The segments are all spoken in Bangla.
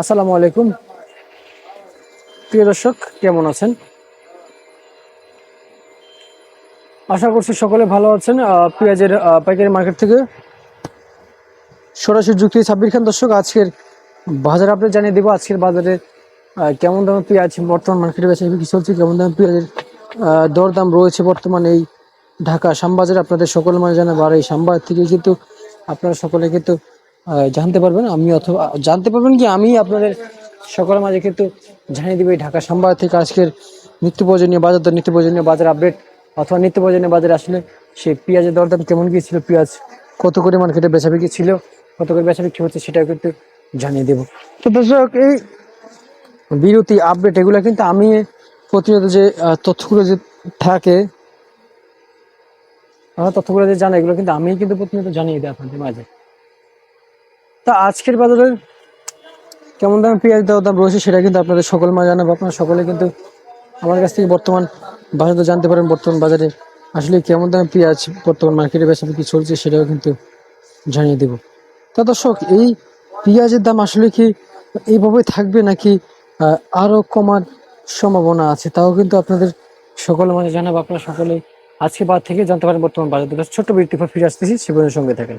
আসসালামু আলাইকুম। প্রিয় দর্শক, কেমন আছেন? আশা করছি সকলে ভালো আছেন। পেঁয়াজের পাইকারি মার্কেট থেকে সরাসরি যুক্তি সাব্বির খান। দর্শক, আজকের বাজার আপডেট জানিয়ে দেবো। আজকের বাজারে কেমন দামে পেঁয়াজ বর্তমান মার্কেটে বেচা বিক্রি চলছে, কেমন দামে পেঁয়াজের দরদাম রয়েছে বর্তমানে এই ঢাকা শ্যামবাজারে আপনাদের সকল মানে জানাব, আর এই শ্যামবাজার থেকে কিন্তু আপনারা সকলে কিন্তু জানতে পারবেন, আমি অথবা জানতে পারবেন কি আমি আপনাদের সকলের মাঝে কিন্তু জানিয়ে দিব ঢাকা শ্যামবাজার থেকে আজকের নিত্য প্রয়োজনীয় বাজার দর নিত্য প্রয়োজনীয় বাজার আপডেট অথবা নিত্য প্রয়োজনীয় বাজার আসলে সেই পেঁয়াজের দরদাম কেমন কি ছিল, পেঁয়াজ কত করে মার্কেটে বেচা বিক্রি ছিল, কত করে বেচা বিক্রি হচ্ছে সেটাও কিন্তু জানিয়ে দেবো। তো দর্শক, এই বিরতি আপডেট এগুলো কিন্তু আমি প্রতিনিয়ত যে তথ্যগুলো যে থাকে তথ্যগুলো যে জানা, এগুলো কিন্তু আমি কিন্তু প্রতিনিয়ত জানিয়ে দিই আপনাদের মাঝে। তা আজকের বাজারে কেমন দামে, পেঁয়াজ দেওয়ার দাম রয়েছে সেটা কিন্তু আপনাদের সকল মা জানাব। আপনারা সকলে কিন্তু আমার কাছ থেকে বর্তমান বাজারে জানতে পারেন, বর্তমান বাজারে আসলে কেমন দামে পেঁয়াজ, বর্তমান মার্কেটে বেচা বিক্রি চলছে সেটাও কিন্তু জানিয়ে দেব। তা দর্শক, এই পেঁয়াজের দাম আসলে কি এইভাবে থাকবে নাকি আরও আরও কমার সম্ভাবনা আছে, তাও কিন্তু আপনাদের সকল মাঝে জানাব। আপনারা সকলে আজকে বাদ থেকে জানতে পারেন বর্তমান বাজার। ছোট্ট বৃত্তি ফিরে আসতেছি সেগুলোর সঙ্গে থাকেন।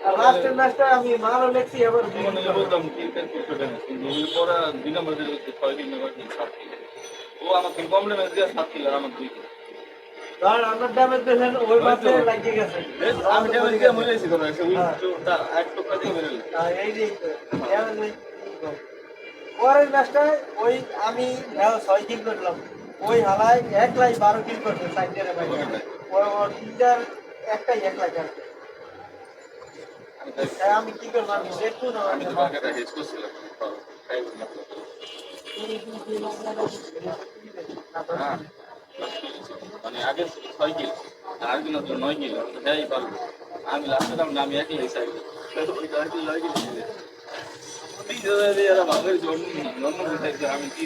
লাস্টের ম্যাচটা আমি মারও লেখছি এবার ধর আপনার ড্যামেজ দেখেন ওই মাসে লাগিয়ে গেছে। আর এই যে damage পরের ম্যাচটায় ওই আমি হ্যাঁ, ছয় কিল করলাম। ওই হালায় এক লাই বারো কিল করছে সাইডের বাইরে ওর ওর তিনটার একটাই এক লাখ তাই আমি কি করব? আমি দেখব না আমি মানে আগে ছয় কিল, আর কিলো তো নয় কিলো। হ্যাঁ পারব আমি লাস্টে দাম, আমি একই হিসাব। নয় কিলো দিলে ভাঙের জন্ম জন্ম বুঝাইছে আমি কি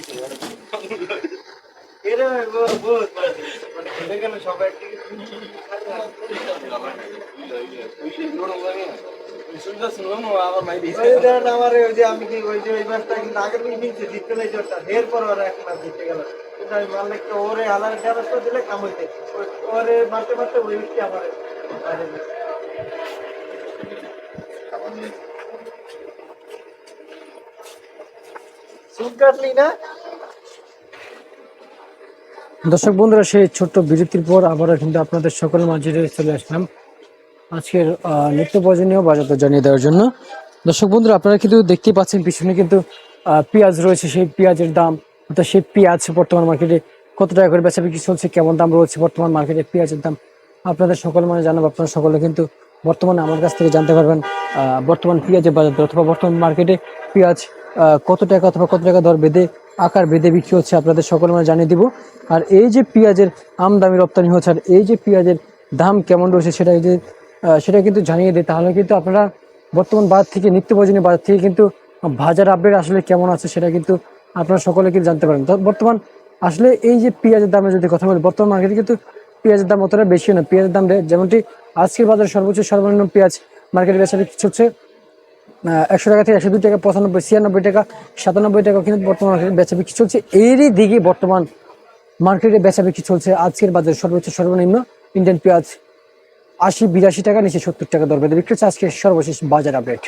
মানে আমি কি ওই যে ওই ম্যাচটা কিন্তু আগের নিচ্ছে জিততে নাই জোরটা এরপর ওরা এক ম্যাচ জিতে গেল কিন্তু আমি মারলে একটু ওরে আলাদা ড্যামেজ দিলে কাম ওরে মারতে মারতে ওই ব্যক্তি আমার চুল কাটলি না? দর্শক বন্ধুরা, সেই ছোট্ট বিরতির পর আবারও কিন্তু আপনাদের সকলের মাঝে চলে আসলাম আজকের নিত্য প্রয়োজনীয় বাজার দর জানিয়ে দেওয়ার জন্য। দর্শক বন্ধুরা, আপনারা কিন্তু দেখতেই পাচ্ছেন পিছনে কিন্তু পেঁয়াজ রয়েছে। সেই পেঁয়াজের দাম, অর্থাৎ সেই পেঁয়াজ বর্তমান মার্কেটে কত টাকা করে বেচা বিক্রি চলছে, কেমন দাম রয়েছে বর্তমান মার্কেটে পেঁয়াজের দাম, আপনাদের সকল মানে জানাব। আপনারা সকলে কিন্তু বর্তমানে আমার কাছ থেকে জানতে পারবেন বর্তমান পেঁয়াজের বাজার অথবা বর্তমান মার্কেটে পেঁয়াজ কত টাকা অথবা কত টাকা দর বেঁধে আকার বেঁধে বিক্রি হচ্ছে, আপনাদের সকল মানে জানিয়ে দিব। আর এই যে পেঁয়াজের আমদামি রপ্তানি হচ্ছে, আর এই যে পেঁয়াজের দাম কেমন রয়েছে সেটা যে সেটা কিন্তু জানিয়ে দিই। তাহলে কিন্তু আপনারা বর্তমান বাজার থেকে, নিত্য প্রয়োজনীয় বাজার থেকে কিন্তু বাজার আপডেট আসলে কেমন আছে সেটা কিন্তু আপনারা সকলে কিন্তু জানতে পারেন বর্তমান আসলে এই যে পেঁয়াজের দামের যদি কথা বলি, বর্তমান মার্কেটে কিন্তু পেঁয়াজের দাম অতটা বেশি না পেঁয়াজের দাম যেমনটি আজকের বাজারে সর্বোচ্চ সর্বনিম্ন পেঁয়াজ মার্কেটে বেচা বিক্রি হচ্ছে একশো টাকা থেকে একশো দুই টাকা, পঁচানব্বই, ছিয়ানব্বই টাকা, সাতানব্বই টাকা কিন্তু বর্তমান বেচা বিক্রি চলছে। এরই দিকে বর্তমান মার্কেটে বেচা বিক্রি চলছে। আজকের বাজারে সর্বোচ্চ সর্বনিম্ন ইন্ডিয়ান পেঁয়াজ আশি, বিরাশি টাকা, নিচে সত্তর টাকা দর বিক্রি হচ্ছে। আজকে সর্বশেষ বাজার আপডেট।